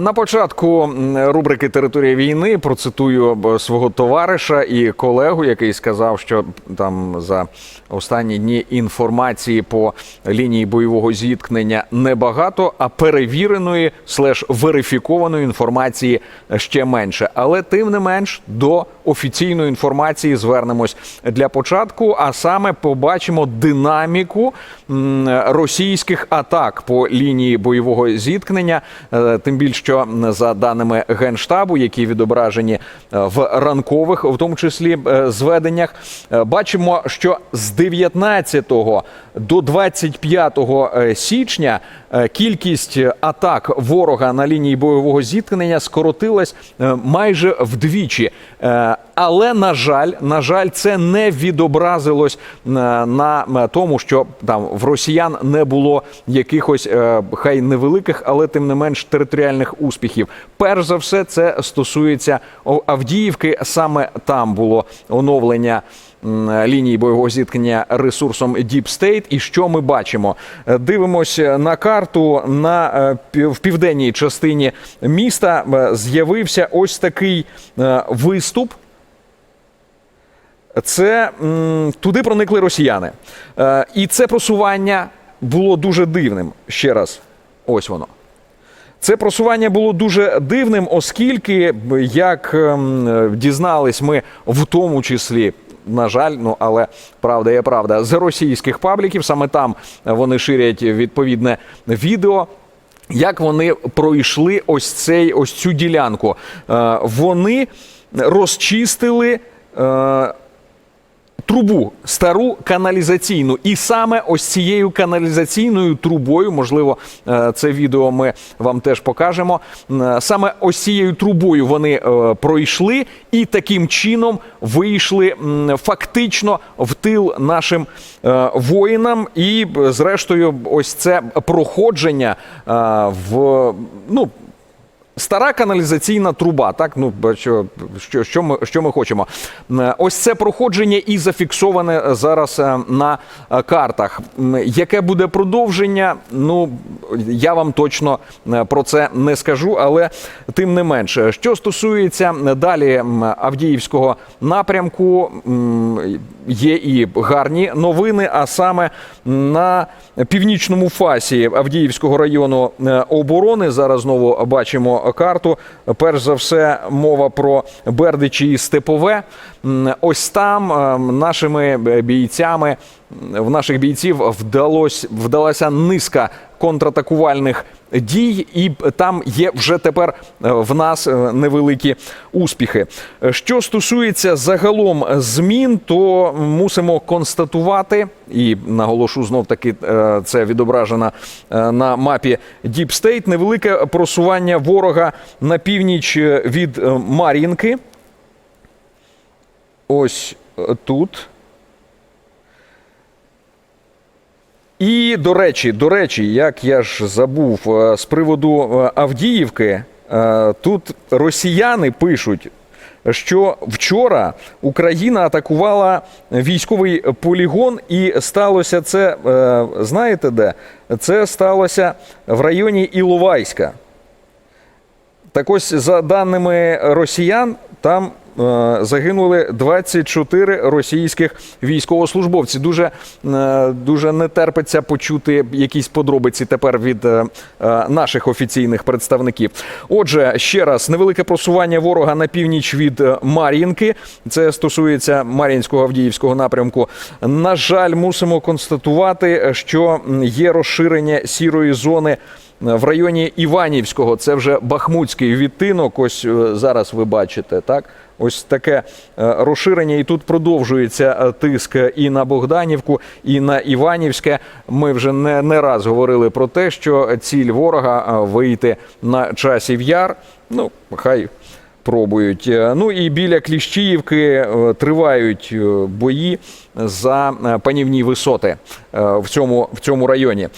На початку рубрики Територія війни процитую свого товариша і колегу, який сказав, що там за останні дні інформації по лінії бойового зіткнення небагато, а перевіреної слеш верифікованої інформації ще менше. Але тим не менш до офіційної інформації звернемось для початку. А саме побачимо динаміку російських атак по лінії бойового зіткнення. Е, Тим більше, що за даними генштабу, які відображені е, в ранкових, в тому числі е, зведеннях, е, бачимо, що з 19 до 25 е, січня кількість атак ворога на лінії бойового зіткнення скоротилась майже вдвічі. Але на жаль, на жаль, це не відобразилось на тому, що там в росіян не було якихось хай невеликих, але тим не менш територіальних успіхів. Перш за все, це стосується Авдіївки. Саме там було оновлення лінії бойового зіткнення ресурсом Deep State. І що ми бачимо? Е, Дивимося на карту на е, в південній частині міста. е, З'явився ось такий е, виступ. Це туди проникли росіяни. Е, і це просування було дуже дивним. Ще раз, ось воно. Це просування було дуже дивним, оскільки, як ем, е, дізнались ми в тому числі. На жаль, ну але правда є правда з російських пабліків. Саме там вони ширять відповідне відео. Як вони пройшли ось цей ось цю ділянку? Е, вони розчистили. Трубу, стару каналізаційну. І саме ось цією каналізаційною трубою, можливо, е, це відео ми вам теж покажемо. е, Саме ось цією трубою вони е, пройшли і таким чином вийшли фактично в тил нашим воїнам. І, зрештою, ось це проходження в ну. Стара каналізаційна труба, так ну що, що, що ми що ми хочемо? Ось це проходження і зафіксоване зараз е, на е, картах. Яке буде продовження? Ну я вам точно е, про це не скажу, але тим не менше, що стосується далі Авдіївського напрямку, є і гарні новини. А саме на північному фасі Авдіївського району е, оборони зараз знову бачимо карту. Перш за все, мова про Бердичі і Степове. Ось там е, нашими бійцями в наших бійців вдалось вдалася низка контратакувальних дій, і там є вже тепер е, в нас е, невеликі успіхи. Що стосується загалом змін, то мусимо констатувати, і наголошу знов таки е, це відображено на мапі Deep State, невелике просування ворога на північ від Мар'їнки. Ось тут. І до речі, до речі, як я ж забув е, з приводу е, Авдіївки, е, тут росіяни пишуть, що вчора Україна атакувала військовий полігон, і сталося це, знаєте де? Це сталося в районі Іловайська. Так ось, за даними росіян, там загинули 24 російських військовослужбовці. Дуже, е, дуже не терпиться почути якісь подробиці тепер від е, е, наших офіційних представників. Отже, ще раз, невелике просування ворога на північ від е, Мар'їнки. Це стосується Мар'їнського Авдіївського напрямку. На жаль, мусимо констатувати, що є розширення сірої зони в районі Іванівського. Це вже Бахмутський відтинок. Ось е, зараз ви бачите, так. Ось таке е, розширення, і тут продовжується е, тиск і на Богданівку, і на Іванівське. Ми вже не, не раз говорили про те, що ціль ворога е, вийти на часів яр. Ну, хай пробують. Е, Ну і біля Кліщіївки е, тривають е, бої за панівні висоти в цьому, в цьому районі.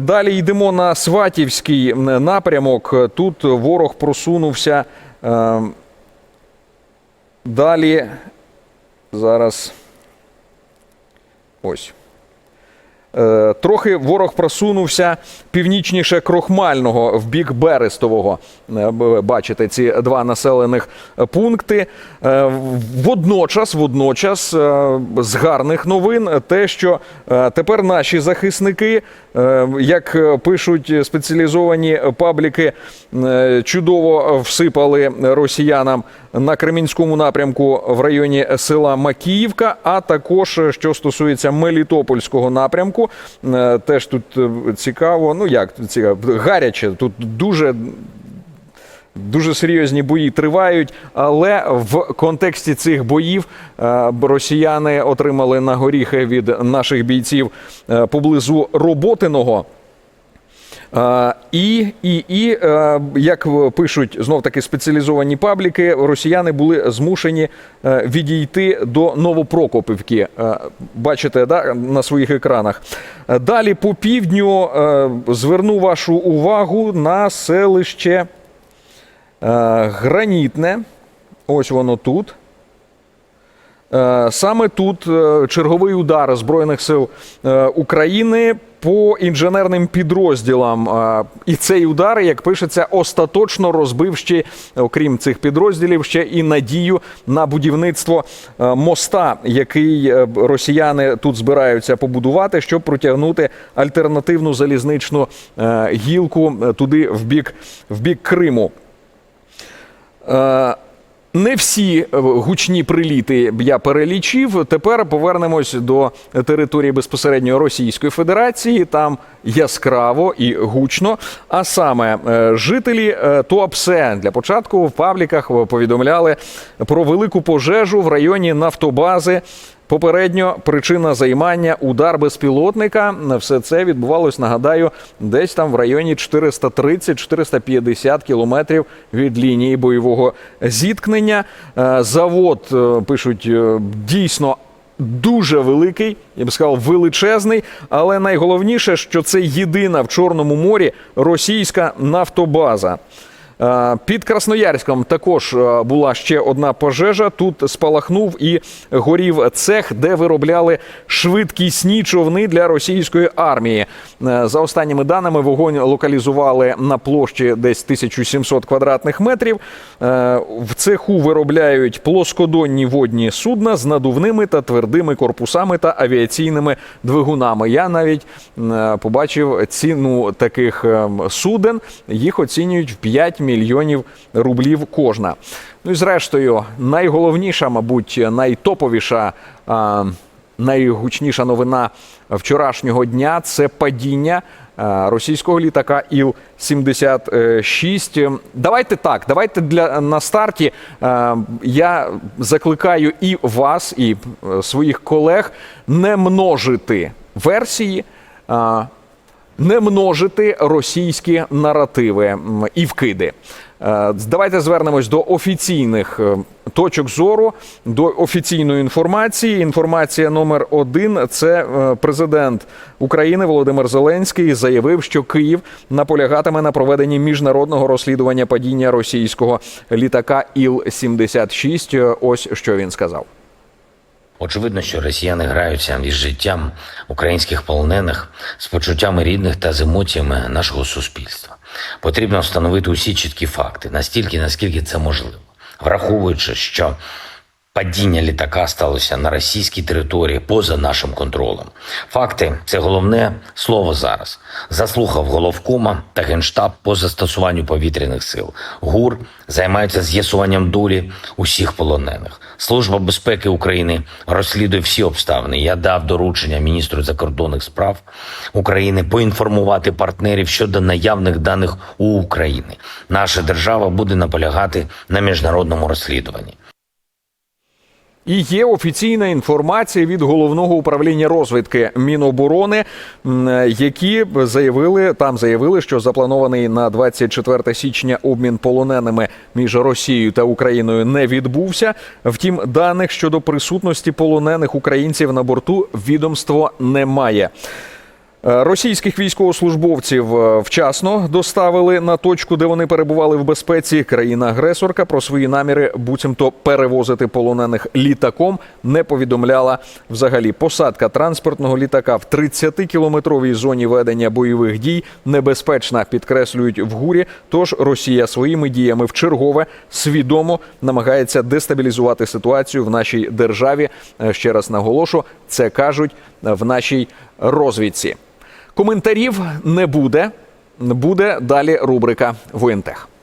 Далі йдемо на Сватівський напрямок. Тут ворог просунувся. Далі зараз ось. Е, Трохи ворог просунувся північніше Крохмального в бік Берестового. Е, Бачите ці два населених пункти. Е, Водночас, водночас, з гарних новин те, що тепер наші захисники, як пишуть спеціалізовані пабліки, чудово всипали росіянам на Кремінському напрямку в районі села Макіївка, а також е, що стосується Мелітопольського напрямку, е, теж тут е, цікаво. Ну як цікаво, гаряче. Тут дуже Дуже серйозні бої тривають, але в контексті цих боїв росіяни отримали на горіхи від наших бійців поблизу Роботиного. І, і, і е, як пишуть знов таки спеціалізовані пабліки, росіяни були змушені е, відійти до Новопрокопівки. Е, Бачите, да, на своїх екранах. Далі по півдню зверну вашу увагу на селище Гранітне. Ось воно тут. Саме тут черговий удар Збройних сил України по інженерним підрозділам. І цей удар, як пишеться, остаточно розбив ще, окрім цих підрозділів, ще і надію на будівництво е, моста, який е, росіяни тут збираються побудувати, щоб протягнути альтернативну залізничну е, гілку туди в бік, в бік Криму. Не всі е, гучні приліти я перелічив. Тепер повернемось до території безпосередньо Російської Федерації. Там яскраво і гучно. А саме е, жителі е, Туапсе для початку в пабліках повідомляли про велику пожежу в районі нафтобази. Попередньо причина займання удар безпілотника. Все це відбувалось, нагадаю, десь там в районі 430-450 кілометрів від лінії бойового зіткнення. Е, Завод е, пишуть е, дійсно. Дуже великий, я б сказав, величезний, але найголовніше, що це єдина в Чорному морі російська нафтобаза. Е, Під Красноярськом також е, була ще одна пожежа. Тут спалахнув і горів цех, де виробляли швидкісні човни для російської армії. Е, За останніми даними, вогонь локалізували на площі десь 1700 квадратних метрів. В цеху виробляють плоскодонні водні судна з надувними та твердими корпусами та авіаційними двигунами. Я навіть побачив ціну таких е, суден. Їх оцінюють в 5 мільйонів рублів кожна. Ну і зрештою, найголовніша, мабуть, найтоповіша. Найгучніша новина вчорашнього дня це падіння російського літака Іл-76. Давайте так, давайте для на старті я закликаю і вас, і е, своїх колег не множити версії. Не множити російські наративи і вкиди. Е, Давайте звернемось до офіційних е, точок зору, до офіційної інформації. Інформація номер один це е, президент України Володимир Зеленський заявив, що Київ наполягатиме на проведенні міжнародного розслідування падіння російського літака Іл-76. Ось що він сказав. Очевидно, що росіяни граються із життям українських полонених з почуттями рідних та з емоціями нашого суспільства. Потрібно встановити усі чіткі факти, настільки, наскільки це можливо, враховуючи, що падіння літака сталося на російській території поза нашим контролем. Факти це головне слово зараз. Заслухав головкома та генштаб по застосуванню повітряних сил. ГУР займається з'ясуванням долі усіх полонених. Служба безпеки України розслідує всі обставини. Я дав доручення міністру закордонних справ України поінформувати партнерів щодо наявних даних у України. Наша держава буде наполягати на міжнародному розслідуванні. І є офіційна інформація від головного управління розвідки Міноборони, які заявили там, заявили, що запланований на 24 січня обмін полоненими між Росією та Україною не відбувся. Втім, даних щодо присутності полонених українців на борту відомство немає. Е, Російських військовослужбовців е, вчасно доставили на точку, де вони перебували в безпеці. Країна-агресорка про свої наміри буцімто перевозити полонених літаком не повідомляла взагалі. Посадка транспортного літака в 30-кілометровій зоні ведення бойових дій небезпечна, підкреслюють в гурі. Тож Росія своїми діями в чергове свідомо намагається дестабілізувати ситуацію в нашій державі. Е, Ще раз наголошу, це кажуть в нашій розвідці. Коментарів не буде. Буде далі рубрика Воєнтех.